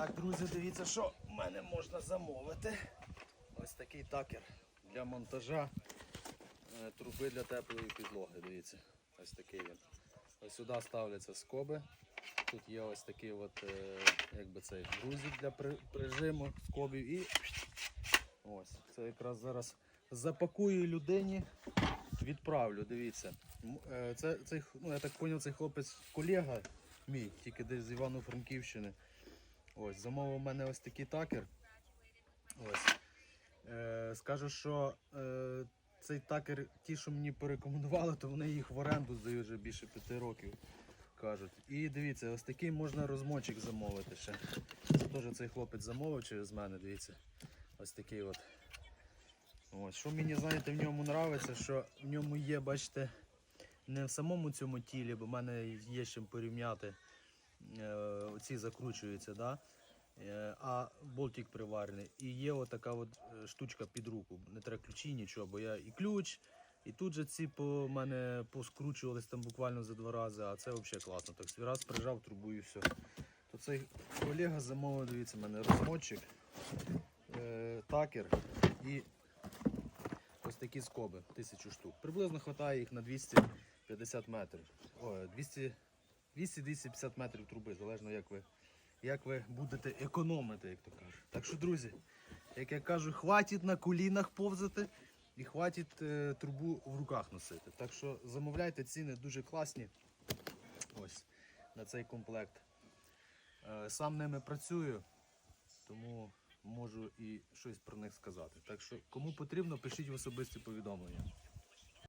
Так, друзі, дивіться, що в мене можна замовити. Ось такий такер для монтажа е, труби для теплої підлоги. Дивіться, ось такий він. Ось сюди ставляться скоби. Тут є ось такий от, е, якби цей грузик для прижиму скобів і ось. Це якраз зараз запакую людині, відправлю. Дивіться. Е, Це, цей, ну, я так зрозумів, цей хлопець колега мій, тільки десь з Івано-Франківщини. Ось, замовив у мене ось такий такер. Ось. Е, скажу, що е, цей такер, ті, що мені порекомендували, то вони їх в оренду здають вже більше п'яти років. Кажуть. І дивіться, ось такий можна розмочик замовити ще. Це теж цей хлопець замовив через мене, дивіться. Ось такий от. Ось. Що мені, знаєте, в ньому подобається, що в ньому є, бачите, не в самому цьому тілі, бо в мене є з чим порівняти. Е, оці закручуються, да? Е, а болтик приварений. І є отака от е, штучка під руку. Не треба ключі, нічого, бо я і ключ, і тут же ці по мене поскручувались там буквально за два рази, а це взагалі класно. Так свій раз прижав трубу і все. То цей колега замовив, дивіться, в мене розмотчик, е, такер і ось такі скоби, тисячу штук. Приблизно вистачає їх на 250 метрів. Ой, 200 200-250 метрів труби, залежно як ви, як ви будете економити, як то кажуть. Так що, друзі, як я кажу, хватить на колінах повзати і хватить е, трубу в руках носити. Так що замовляйте ціни дуже класні. Ось на цей комплект. Е, сам ними працюю, тому можу і щось про них сказати. Так що, кому потрібно, пишіть в особисті повідомлення.